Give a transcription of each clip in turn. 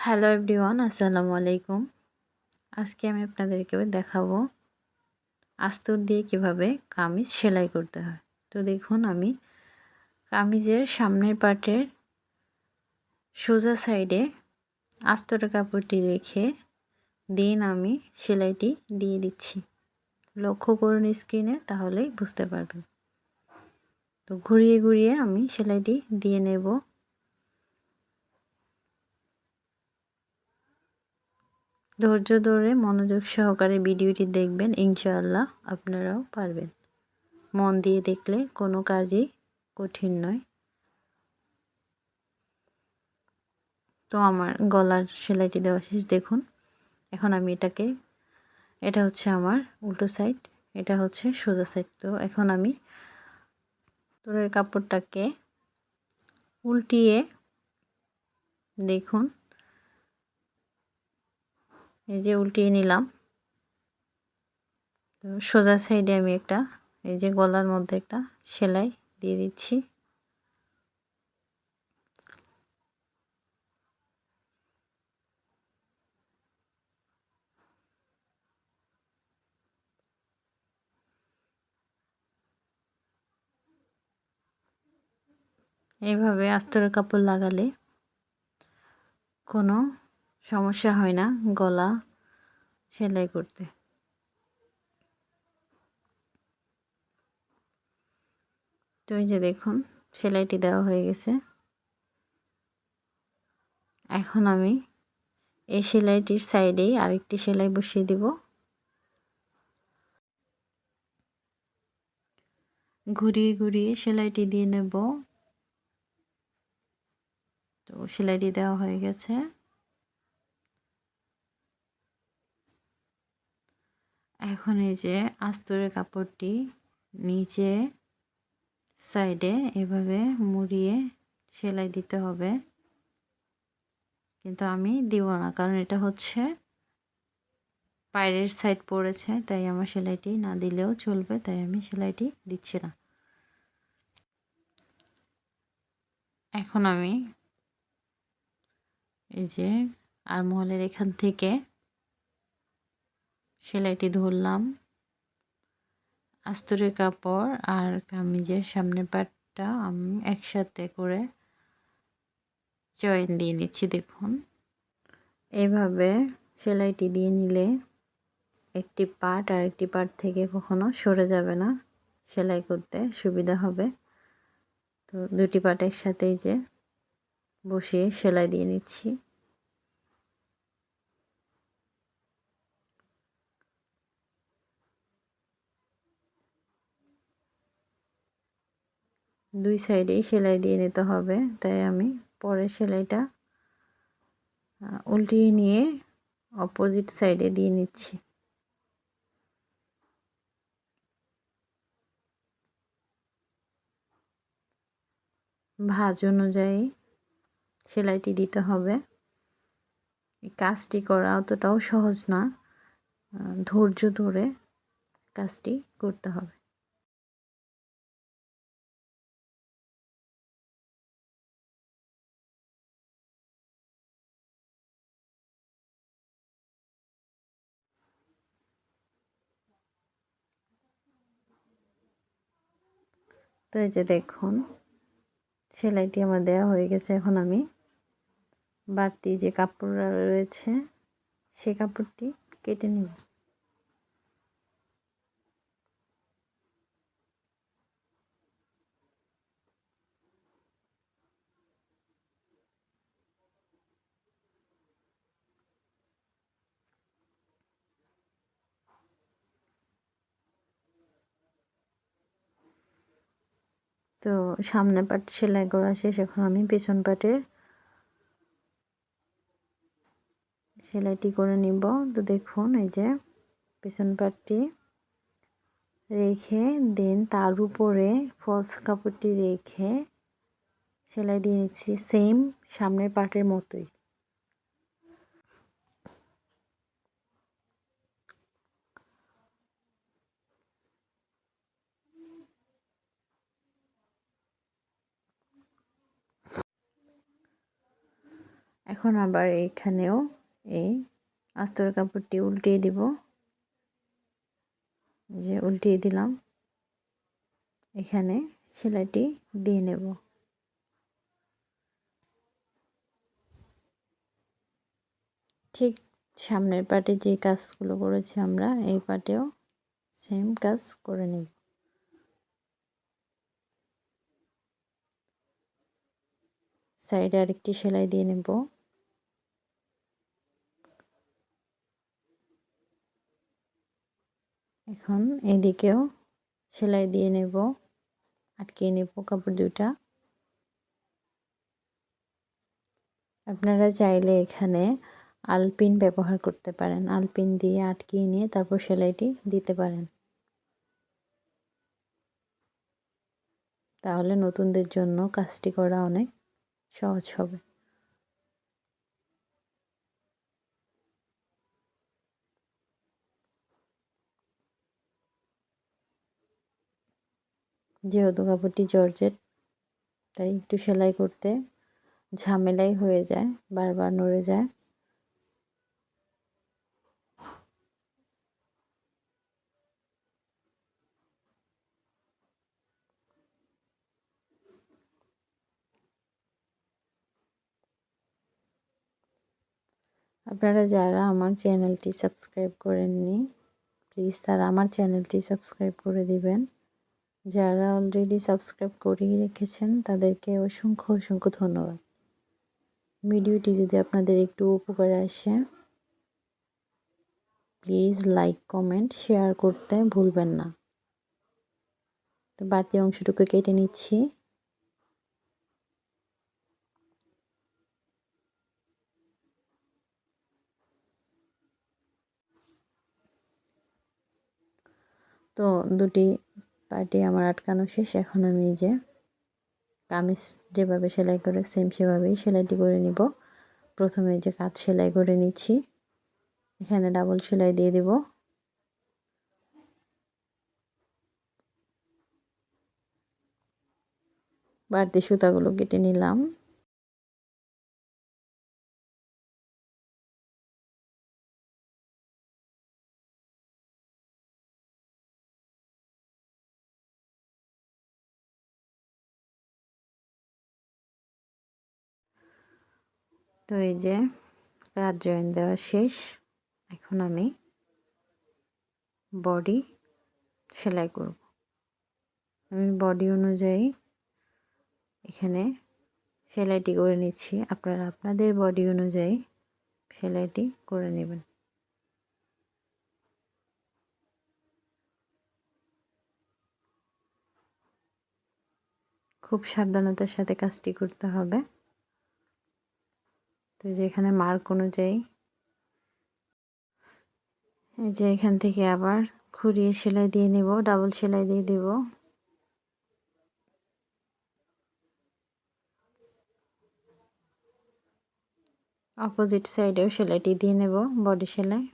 Hello everyone, আসসালামু আলাইকুম। আজকে আমি আপনাদেরকে দেখাবো আস্তর দিয়ে কীভাবে কামিজ সেলাই করতে হয়। তো দেখুন, আমি কামিজের সামনের পার্টের সোজা সাইডে আস্তর কাপড়টি রেখে দিন আমি সেলাইটি দিয়ে দিচ্ছি। লক্ষ্য করুন স্ক্রিনে, তাহলেই বুঝতে পারবেন। তো ঘুরিয়ে ঘুরিয়ে আমি সেলাইটি দিয়ে নেব। ধৈর্য ধরে মনোযোগ সহকারে ভিডিওটি দেখবেন, ইনশাআল্লাহ আপনারাও পারবেন। মন দিয়ে দেখলে কোনো কাজই কঠিন নয়। তো আমার গলার সেলাইটি দেওয়া শেষ, দেখুন। এখন আমি এটাকে, এটা হচ্ছে আমার উল্টো সাইড, এটা হচ্ছে সোজা সাইড। তো এখন আমি তোরের কাপড়টাকে উল্টিয়ে দেখুন এই যে উল্টিয়ে নিলাম। তো সোজা সাইডে আমি একটা, এই যে গলার মধ্যে একটা সেলাই দিয়ে দিচ্ছি। এইভাবে আস্তরের কাপড় লাগালে কোনো সমস্যা হয় না, গলা সেলাই করতে। তো এই যে দেখুন, সেলাইটি দেওয়া হয়ে গেছে। এখন আমি এই সেলাইটির সাইডেই আরেকটি সেলাই বসিয়ে দিব। ঘুরিয়ে ঘুরিয়ে সেলাইটি দিয়ে নেব। তো সেলাইটি দেওয়া হয়ে গেছে। এখন এই যে আস্তরের কাপড়টি নিচে সাইডে এভাবে মুড়িয়ে সেলাই দিতে হবে। কিন্তু আমি দিব না, কারণ এটা হচ্ছে পায়ের সাইড পড়েছে, তাই আমার সেলাইটি না দিলেও চলবে, তাই আমি সেলাইটি দিচ্ছি না। এখন আমি এই যে আর মহলের এখান থেকে সেলাইটি ধরলাম। আস্তরের কাপড় আর কামিজের সামনের পাটটা আমি একসাথে করে জয়েন দিয়ে নিচ্ছি, দেখুন। এভাবে সেলাইটি দিয়ে নিলে একটি পার্ট আর একটি পার্ট থেকে কখনো সরে যাবে না। সেলাই করতে সুবিধা হবে। তো দুটি পার্ট একসাথেই যে বসিয়ে সেলাই দিয়ে নিচ্ছি। দুই সাইডেই সেলাই দিয়ে নিতে হবে। তাই আমি পরে সেলাইটা উল্টিয়ে নিয়ে অপোজিট সাইডে দিয়ে নিচ্ছি। ভাজ অনুযায়ী সেলাইটি দিতে হবে। কাজটি করা অতটাও সহজ না ধৈর্য ধরে কাজটি করতে হবে। তো এই যে দেখুন, সেলাইটি আমার দেয়া হয়ে গেছে এখন আমি। বাড়তি যে কাপড় রয়েছে, সে কাপড়টি কেটে নিব। তো সামনে পাট সেলাই করা শেষ, এখন আমি পেছন পাটের সেলাইটি করে নিব। তো দেখুন, এই যে পেছন পাটটি রেখে, দেন তার উপরে ফলস কাপড়টি রেখে সেলাই দিয়ে নিচ্ছি, সেম সামনের পাটের মতোই। এখন আবার এইখানেও এই আস্তর কাপড়টি উল্টিয়ে দিব। যে উল্টিয়ে দিলাম। এখানে সেলাইটি দিয়ে নেব। ঠিক সামনের পাটে যে কাজগুলো করেছি আমরা, এই পাটেও সেম কাজ করে নেব। সাইডে আরেকটি সেলাই দিয়ে নেব। এখন এদিকেও সেলাই দিয়ে নেব আটকিয়ে নেব কাপড় দুটা আপনারা চাইলে এখানে আলপিন ব্যবহার করতে পারেন। আলপিন দিয়ে আটকিয়ে নিয়ে তারপর সেলাইটি দিতে পারেন। তাহলে নতুনদের জন্য কাজটি করা অনেক সহজ হবে। যেহেতু কাপড়টি জর্জেট, তাই একটু সেলাই করতে ঝামেলাই হয়ে যায়, বারবার নড়ে যায়। আপনারা যারা আমার চ্যানেলটি সাবস্ক্রাইব করেননি, প্লিজ তারা আমার চ্যানেলটি সাবস্ক্রাইব করে দিবেন। যারা অলরেডি সাবস্ক্রাইব করেই রেখেছেন, তাদেরকে অসংখ্য অসংখ্য ধন্যবাদ। ভিডিওটি যদি আপনাদের একটু উপকারে আসে প্লিজ লাইক কমেন্ট শেয়ার করতে ভুলবেন না। বাড়তি অংশটুকু কেটে নিচ্ছি। তো দুটি পার্টি আমার আটকানো শেষ, এখন আমি যে কামিজ যেভাবে সেলাই করে সেম সেভাবেই সেলাইটি করে নিব। প্রথমে যে কাজ সেলাই করে নিচ্ছি। এখানে ডাবল সেলাই দিয়ে দিব। বাড়তি সুতাগুলো কেটে নিলাম। তো এই যে কাজ জয়েন দেওয়া শেষ? এখন আমি বডি সেলাই করব। আমি বডি অনুযায়ী এখানে সেলাইটি করে নিচ্ছি। আপনারা আপনাদের বডি অনুযায়ী সেলাইটি করে নেবেন। খুব সাবধানতার সাথে কাজটি করতে হবে। তো যে এখানে মার্ক অনুযায়ী এই যে এখান থেকে আবার ঘুরিয়ে সেলাই দিয়ে নেব, ডাবল সেলাই দিয়ে দেব। অপোজিট সাইডেও সেলাইটি দিয়ে নেব, বডি সেলাই।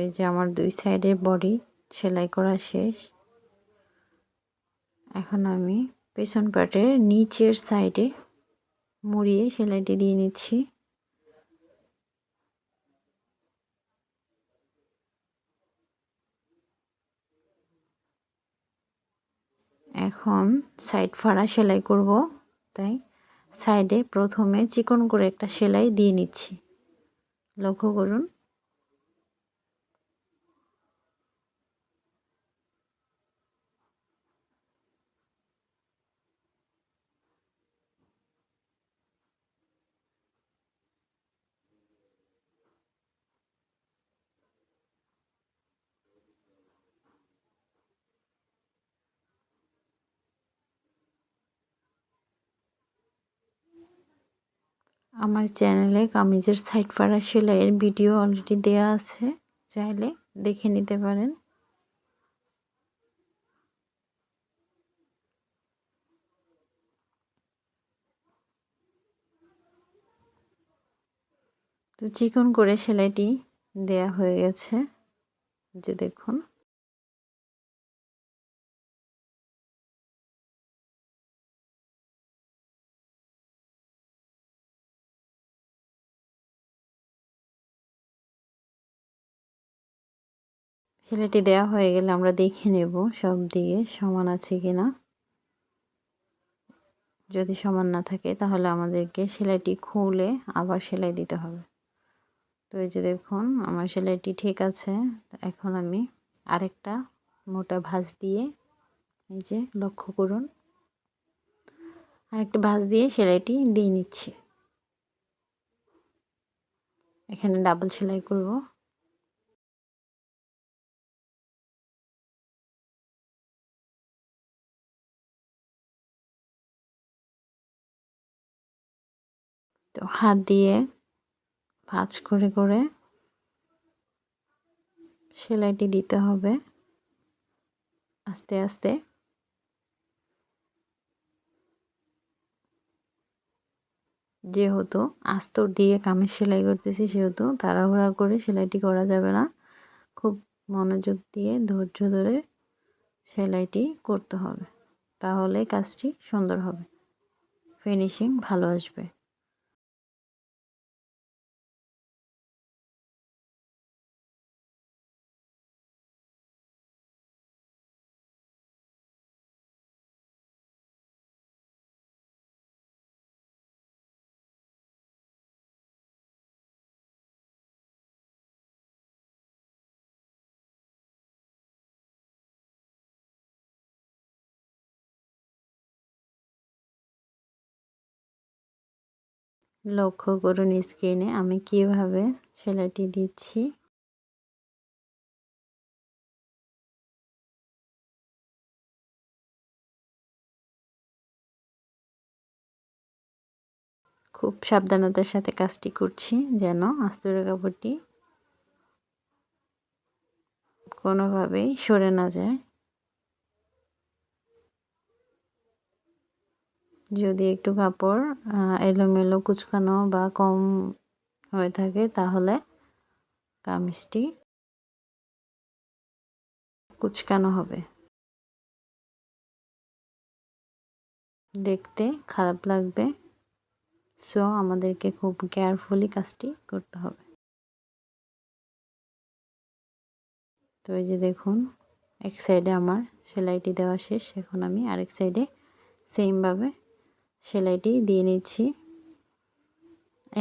এই যে আমার দুই সাইডের বডি, সেলাই করা শেষ। এখন আমি পেছন পাটের নিচের সাইডে মুড়িয়ে সেলাইটি দিয়ে নিচ্ছি। এখন সাইড ফাড়া সেলাই করব, তাই সাইডে প্রথমে চিকন করে একটা সেলাই দিয়ে নিচ্ছি। লক্ষ্য করুন আমার চ্যানেলে কামিজের সাইড পাড়া সেলাইয়ের ভিডিও অলরেডি দেয়া আছে, চাইলে দেখে নিতে পারেন। তো চিকন করে সেলাইটি দেয়া হয়ে গেছে, যে দেখুন। সেলাইটি দেওয়া হয়ে গেলে আমরা দেখে নেব সব দিকে সমান আছে কি না যদি সমান না থাকে তাহলে আমাদেরকে সেলাইটি খুলে আবার সেলাই দিতে হবে। তো এই যে দেখুন, আমার সেলাইটি ঠিক আছে। এখন আমি আরেকটা মোটা ভাঁজ দিয়ে এই যে লক্ষ্য করুন, আরেকটা ভাঁজ দিয়ে সেলাইটি দিয়ে নিচ্ছি। এখানে ডাবল সেলাই করব। তো হাত দিয়ে ভাঁজ করে করে সেলাইটি দিতে হবে আস্তে আস্তে। যেহেতু আস্তর দিয়ে কামের সেলাই করতেছি, সেহেতু তাড়াহুড়া করে সেলাইটি করা যাবে না। খুব মনোযোগ দিয়ে, ধৈর্য ধরে সেলাইটি করতে হবে। তাহলে কাজটি সুন্দর হবে। ফিনিশিং ভালো আসবে। লক্ষ্য করুন স্ক্রিনে আমি কীভাবে সেলাইটি দিচ্ছি। খুব সাবধানতার সাথে কাজটি করছি যেন আস্তরের কাপড়টি কোনোভাবেই সরে না যায়। যদি একটু কাপড় এলোমেলো কুচকানো বা কম হয়ে থাকে, তাহলে কামিজটি কুচকানো হবে। দেখতে খারাপ লাগবে সো আমাদেরকে খুব কেয়ারফুলি কাজটি করতে হবে। তো এই যে দেখুন, এক সাইডে আমার সেলাইটি দেওয়া শেষ, এখন আমি আরেক সাইডে সেমভাবে সেলাইটি দিয়ে নিচ্ছি।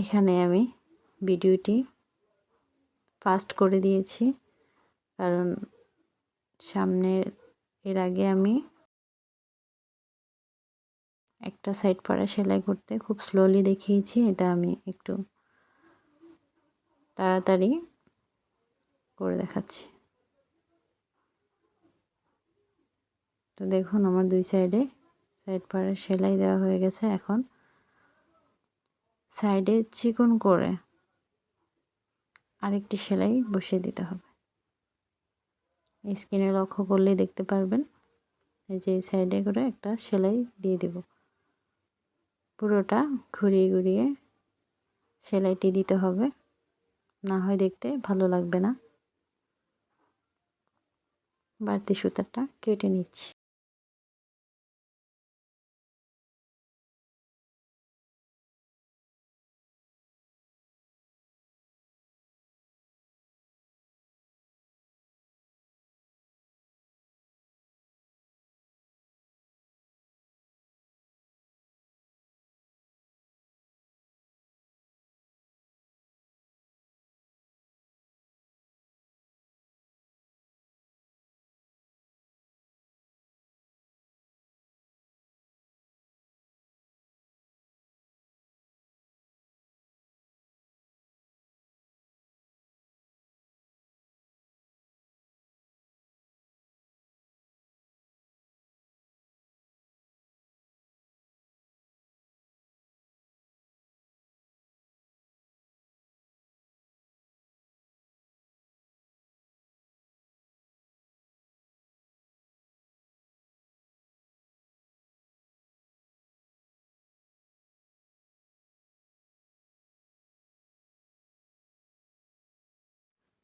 এখানে আমি ভিডিওটি ফাস্ট করে দিয়েছি। কারণ সামনের, এর আগে আমি একটা সাইড পরা সেলাই করতে খুব স্লোলি দেখিয়েছি। এটা আমি একটু তাড়াতাড়ি করে দেখাচ্ছি। তো দেখুন, আমার দুই সাইডে সাইড পাড়ে সেলাই দেওয়া হয়ে গেছে এখন। সাইডে চিকন করে আরেকটি সেলাই বসিয়ে দিতে হবে। স্কিনে লক্ষ্য করলেই দেখতে পারবেন, এই যে সাইডে করে একটা সেলাই দিয়ে দেব। পুরোটা ঘুরিয়ে ঘুরিয়ে সেলাইটি দিতে হবে, না হয় দেখতে ভালো লাগবে না। বাড়তি সুতাটা কেটে নিচ্ছি।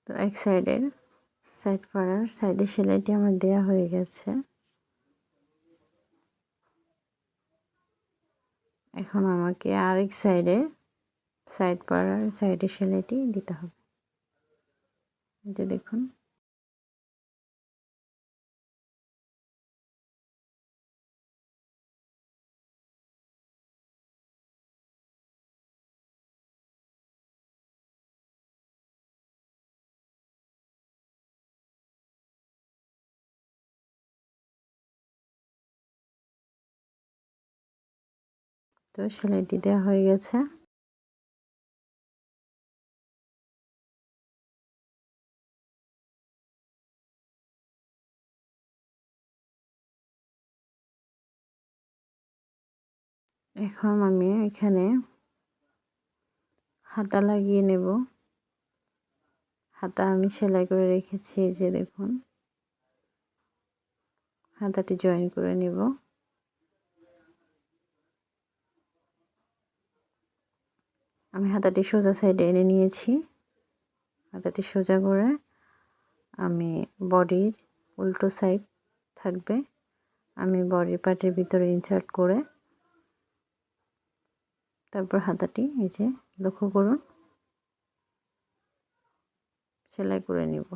তো এক সাইডের সাইড পাড়ার সাইডে সেলাইটি আমার দেয়া হয়ে গেছে। এখন আমাকে আরেক সাইডে সাইড পাড়ার সাইডে সেলাইটি দিতে হবে। যে দেখুন। তো সেলাইটি দেওয়া হয়ে গেছে। এখন আমি এখানে হাতা লাগিয়ে নেব। হাতা আমি সেলাই করে রেখেছি যে দেখুন। হাতাটি জয়েন করে নেব। আমি হাতাটি সোজা সাইডে এনে নিয়েছি। হাতাটি সোজা করে আমি বডির উল্টো সাইড থাকবে। আমি বডি পার্টের ভিতরে ইনসার্ট করে তারপর হাতাটি এই যে লক্ষ্য করুন, সেলাই করে নিব।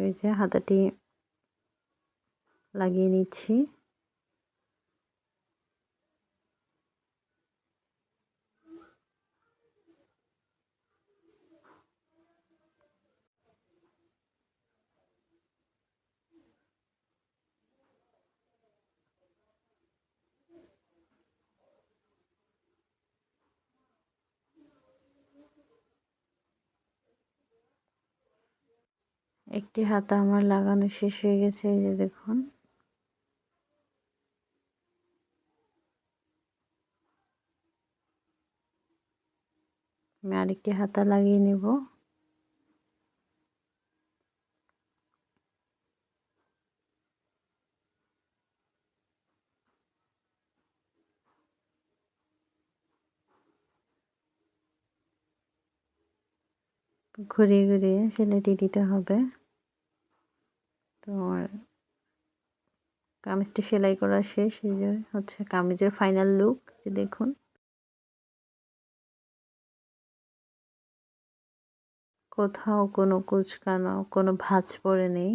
এই যে হাতাটি লাগিয়ে নিচ্ছি। একটি হাতা আমার লাগানো শেষ হয়ে গেছে, এই যে দেখুন। আমি আরেকটি হাতা লাগিয়ে নেব। ঘুরিয়ে ঘুরিয়ে সেলাইটি দিতে হবে। তো আমার কামিজটি সেলাই করা শেষ, এই যে হচ্ছে কামিজের ফাইনাল লুক যে দেখুন। কোথাও কোনো কুচকানো, কোনো ভাঁজ পড়ে নেই।